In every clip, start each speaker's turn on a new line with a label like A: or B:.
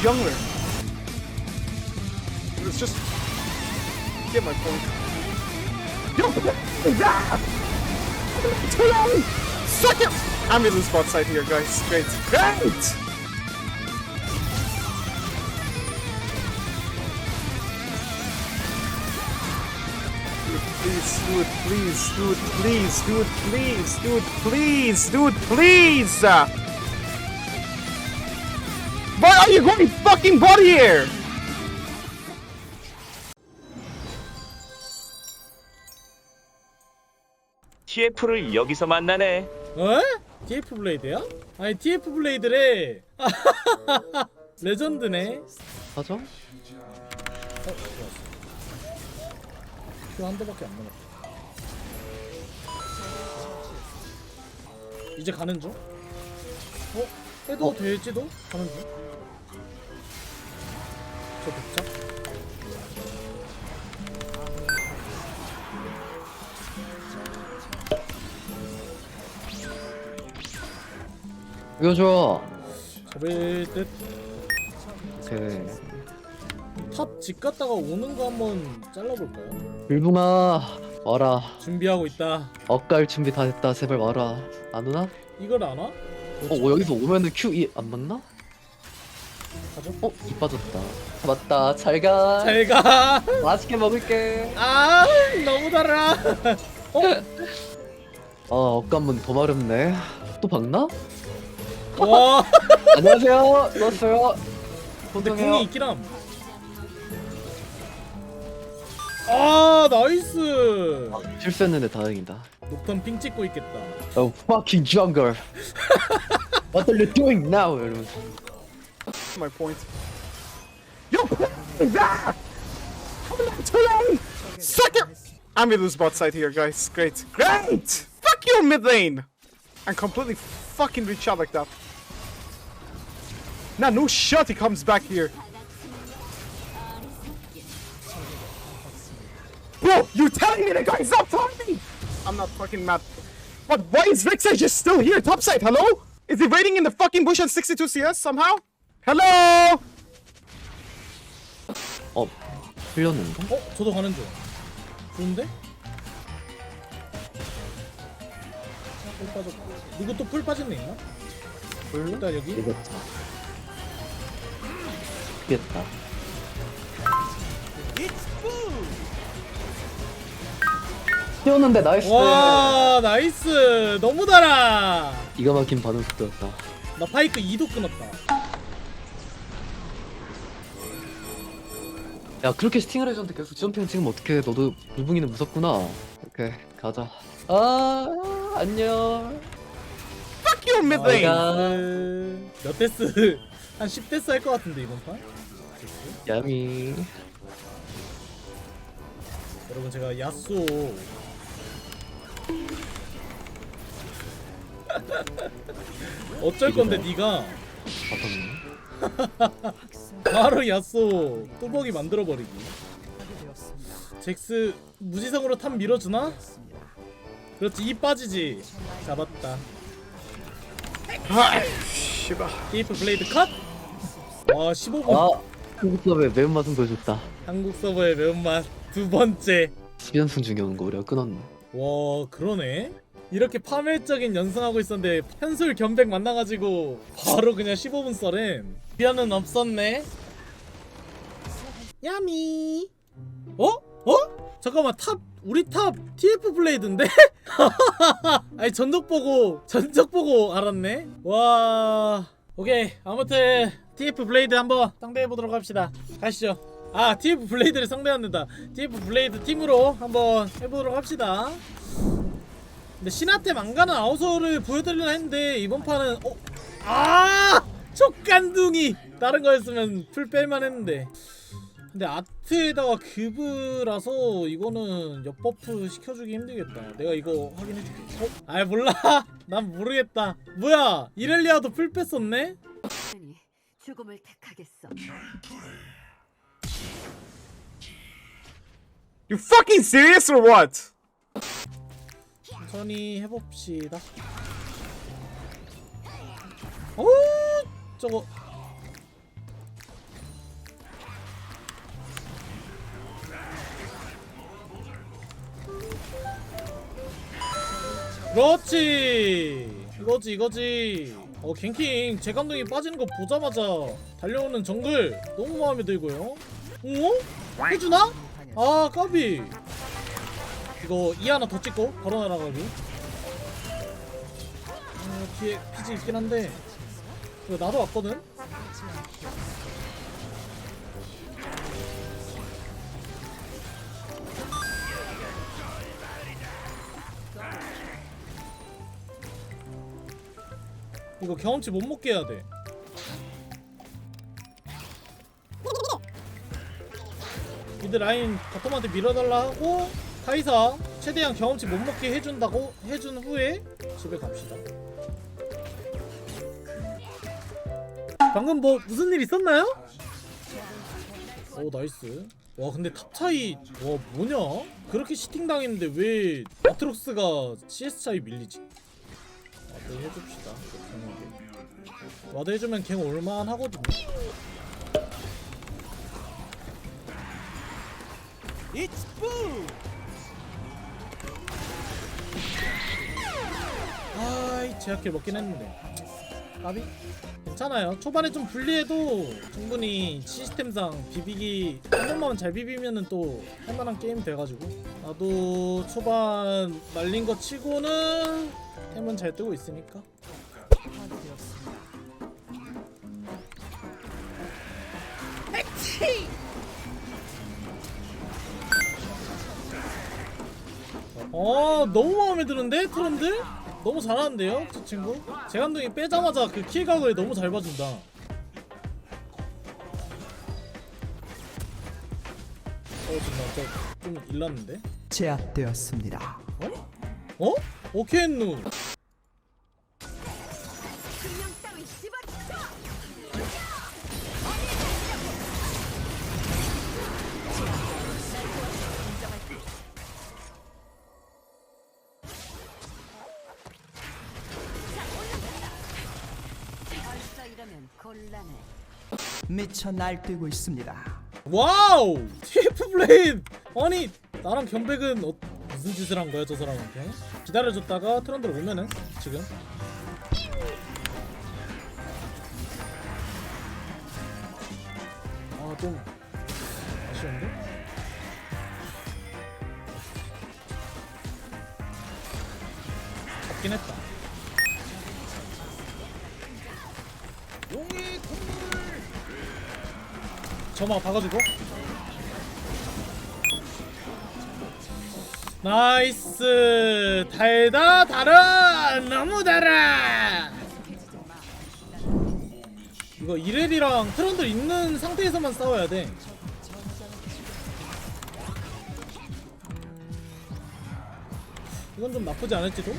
A: jungler. Let's just get my point. Yo, Too long. Suck it. I'm in the spot side here, guys. Great. Great. Please, do it, please, do it, please, do it, please, dude, please, dude, please! Are you going fucking body here?
B: TF를 여기서 만나네.
C: 어? TF 블레이드야? 아니 TF 블레이드래 레전드네
D: 하죠?
C: 어? 좋았어 큐한 대밖에 안 남았다 이제 가는 중? 어? 해도 될지도? 가는 중? 저 도착?
D: 이거 줘.
C: 잡을 듯
D: 오케이.
C: 탑 집 갔다가 오는 거 한번 잘라볼까요?
D: 일붕아 와라.
C: 준비하고 있다
D: 엇갈 준비 다 됐다. 제발 와라. 안 오나?
C: 이걸 안 와?
D: 어, 어 여기서 오면은 Q E 안 맞나?
C: 가죠?
D: 어, 이 빠졌다. 맞다. 잘 가.
C: 잘가
D: 맛있게 먹을게.
C: 아 너무 달아 어?
D: 아, 엇간문 더 마렵네. 또 박나?
C: 와
D: 안녕하세요. 좋았어요.
C: 근데. 궁이 있긴 함. 아 나이스
D: 실수했는데 다행이다.
C: 녹턴 핑 찍고 있겠다
D: Oh, fucking jungle. What are you doing now, 여러분?
A: My point. Yo, ah! Too long. Suck it. I'm in the bot side here, guys. Great. Great. Fuck your mid lane. And completely fucking reach out like that. Nah, no shot he comes back here. Bro, you telling me the guy's not timing? I'm not fucking mad. But why is Vexage just still here topside? Hello? Is he waiting in the fucking bush on 62 CS somehow? Hello?
D: 어, 흘렸는가?
C: 어? 저도 가는 중 좋은데? 풀 빠졌고 누구 또풀 빠진 애 있나? 일단 여기
D: 이겼다. 이겼다. 뛰었는데 나이스.
C: 와 나이스 너무 달아
D: 기가 막힌 반응 속도였다.
C: 나 파이크 2도 끊었다
D: 야 그렇게 스팅을 해줬는데 계속 점핑 찍으면 어떡해? 너도 물붕이는 무섭구나. 오케이 가자. 아 안녕.
A: Fuck your mid lane.
D: 아.
C: 몇 데스? 한 10데스 할 것 같은데 이번 판?
D: 야미.
C: 여러분 제가 야쏘. 어쩔 건데 네가?
D: 바텀
C: 바로 야쏘 뚜벅이 만들어 버리기. 잭스 무지성으로 탑 밀어주나? 그렇지 이 빠지지. 잡았다. 테이프 블레이드 컷! 와 15분.
D: 아 한국 서버의 매운맛은 보여줬다.
C: 한국 서버의 매운맛 두 번째.
D: 10연승 중에 오는 거 우리가 끊었네.
C: 와 그러네 이렇게 파멸적인 연승하고 있었는데 현술 견백 만나가지고 바로 그냥 15분 썰은 비어는 없었네. 야미. 어? 어? 잠깐만 탑 우리 탑 TF 블레이드인데? 아니 전적 보고 전적 보고 알았네. 와. 오케이 아무튼 TF 블레이드 한번 상대해보도록 합시다. 가시죠. 아 TF 블레이드를 상대한다. TF 블레이드 팀으로 한번 해보도록 합시다 근데 신화템 안 가는 아우서를 보여드리려 했는데 이번 판은 어? 아! 촉간둥이 다른 거였으면 풀 뺄만 했는데 근데 아트에다가 급으라서 이거는 역버프 시켜주기 힘들겠다 내가 이거 확인해줄게 어? 아 몰라 난 모르겠다 뭐야 이렐리아도 풀 뺐었네?
E: 니 죽음을 택하겠어.
A: You fucking serious or what?
C: 천천히 해봅시다. 오, 저거. 그렇지. 이거지, 이거지. 어, 갱킹 제 감독이 빠지는 거 보자마자 달려오는 정글 너무 마음에 들고요. 어? 해주나? 아, 까비. 이거 이 하나 더 찍고 바로 날아가기. 어, 뒤에 피지 있긴 한데 이거 나도 왔거든. 이거 경험치 못 먹게 해야 돼. 미드 라인 바텀한테 밀어달라 하고 카이사 최대한 경험치 못 먹게 해준다고 해준 후에 집에 갑시다. 방금 뭐 무슨 일 있었나요? 오 나이스. 와 근데 탑 차이 와 뭐냐? 그렇게 시팅 당했는데 왜 아트록스가 CS 차이 밀리지? 와드 해줍시다. 갱하게. 와드 해주면 갱 올만 하거든요. 아이 제약킬 먹긴 했는데 까비? 괜찮아요 초반에 좀 불리해도 충분히 시스템상 비비기 한 번만 잘 비비면은 또 할만한 게임 돼가지고 나도 초반 말린 거 치고는 템은 잘 뜨고 있으니까 어 너무 마음에 드는데 트런들? 너무 잘하는데요 저 친구? 제 감독이 빼자마자 그 킬각을 너무 잘 봐준다 어 지금 나좀 일났는데?
F: 제압되었습니다.
C: 어? 오케이 누
F: 미쳐 날뛰고 있습니다.
C: 와우! TF 블레인! 아니 나랑 견백은 어, 무슨 짓을 한 거야 저 사람한테? 기다려줬다가 트런들 오면은 지금 아좀 아쉬운데? 잡긴 했다 점화 박아주고. 나이스. 달다 달아. 너무 달아. 이거 이렐이랑 트런들 있는 상태에서만 싸워야 돼. 이건 좀 나쁘지 않을지도?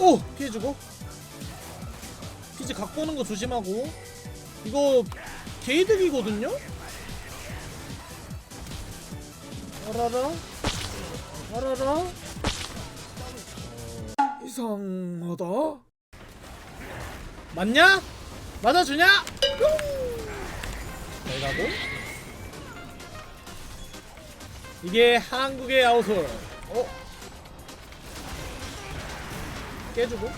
C: 오! 피해주고 피지 갖고 오는 거 조심하고 이거 게이득이거든요? 아라라 아라라 어, 이상하다 맞냐? 맞아주냐? 잘 가고 이게 한국의 아웃솔 어? 깨주고.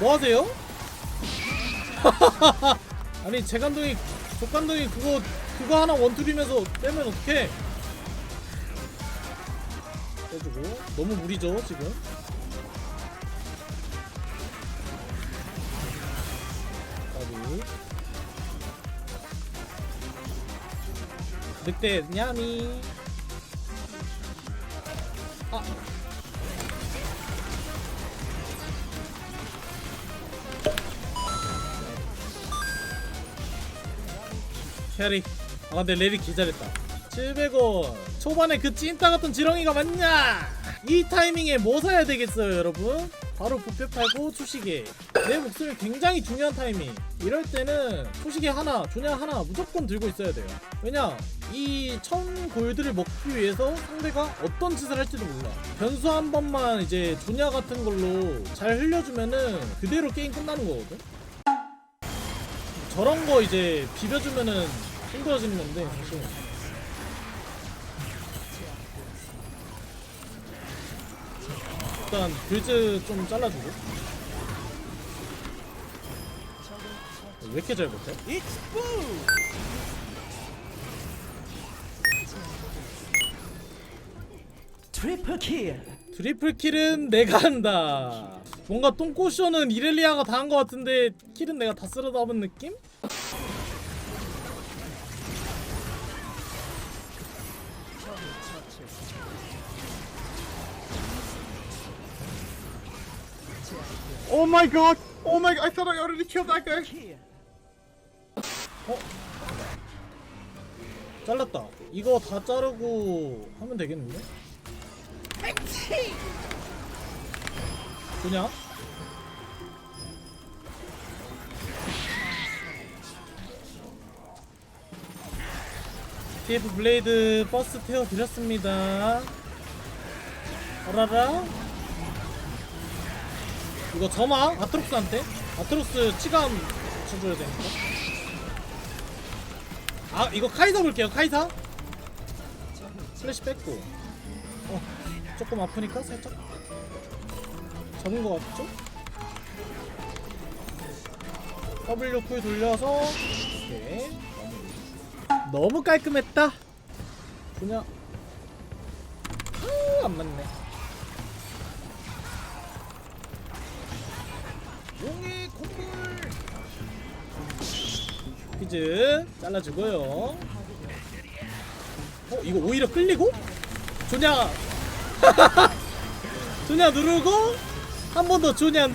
C: 뭐 하세요? 아니 제 감독이 조 감독이 그거 그거 하나 원툴이면서 빼면 어떡해? 빼주고. 너무 무리죠 지금? 까비. 늑대 냐미 캐리. 아 근데 레리 기잘했다. 700원. 초반에 그 찐따 같은 지렁이가 맞냐? 이 타이밍에 뭐 사야 되겠어요 여러분? 바로 부패 팔고 초시계 내 목숨이 굉장히 중요한 타이밍. 이럴 때는 초시계 하나 조냐 하나 무조건 들고 있어야 돼요. 왜냐? 이1000 골드를 먹기 위해서 상대가 어떤 짓을 할지도 몰라. 변수 한 번만 이제 조냐 같은 걸로 잘 흘려주면은 그대로 게임 끝나는 거거든? 저런 거 이제 비벼주면은 힘들어지는 건데 사실 일단 글즈 좀 잘라주고 왜 이렇게 잘 못해?
F: 트리플 킬.
C: 트리플 킬은 내가 한다 뭔가 똥꼬쇼는 이렐리아가 다 한 것 같은데 킬은 내가 다 쓸어 담은 느낌?
A: Oh my god! Oh my god! I thought I already killed that guy.
C: 잘랐다 이거 다 자르고 하면 되겠는데? 그냥? TF 블레이드 버스 태워드렸습니다. 어라라? 이거 점화? 아트록스한테? 아트록스 치감 쳐줘야 되니까 아 이거 카이사 볼게요 카이사. 슬래시 뺐고. 어 조금 아프니까 살짝 잡은 거 같죠? W 쿨 돌려서 오케이 너무 깔끔했다. 그냥 아, 안 맞네. 용의 콩불 퀴즈 잘라주고요. 어 이거 오히려 끌리고? 조냐. 조냐 누르고 한 번 더 조냐.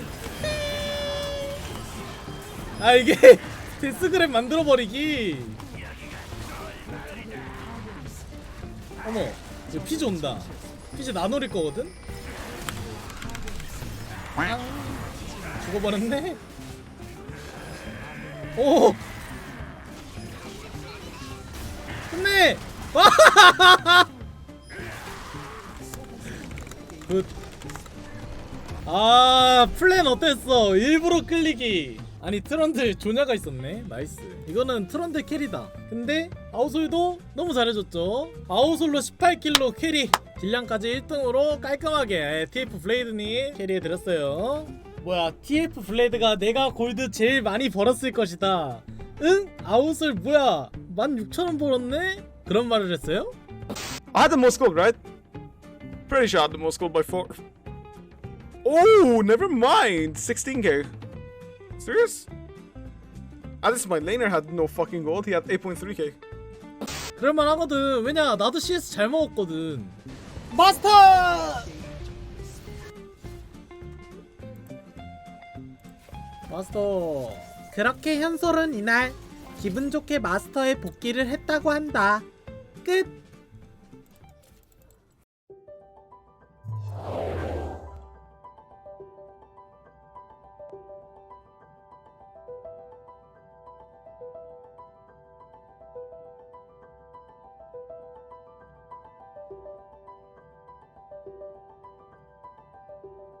C: 아 이게 데스그램 만들어버리기 어머 이제 피즈 온다. 피즈 나노릴 거거든? 아, 죽어버렸네? 오! 끝내! 굿. 아 플랜 어땠어? 일부러 끌리기 아니 트런들 조냐가 있었네 나이스 이거는 트런들 캐리다 근데 아우솔도 너무 잘해줬죠 아우솔로 18킬로 캐리 딜량까지 1등으로 깔끔하게 예, TF 블레이드님 캐리해드렸어요 뭐야 TF 블레이드가 내가 골드 제일 많이 벌었을 것이다 응? 아우솔 뭐야 16,000원 벌었네? 그런 말을 했어요?
A: I had the most gold, right? Pretty sure I had the most gold by four. Oh, never mind. 16k. Serious? At least my laner had no fucking gold. He had 8.3k.
C: 그럴만 하거든 왜냐 나도 CS 잘 먹었거든 마스터 마스터 그렇게 현솔은 이날 기분 좋게 마스터에 복귀를 했다고 한다 끝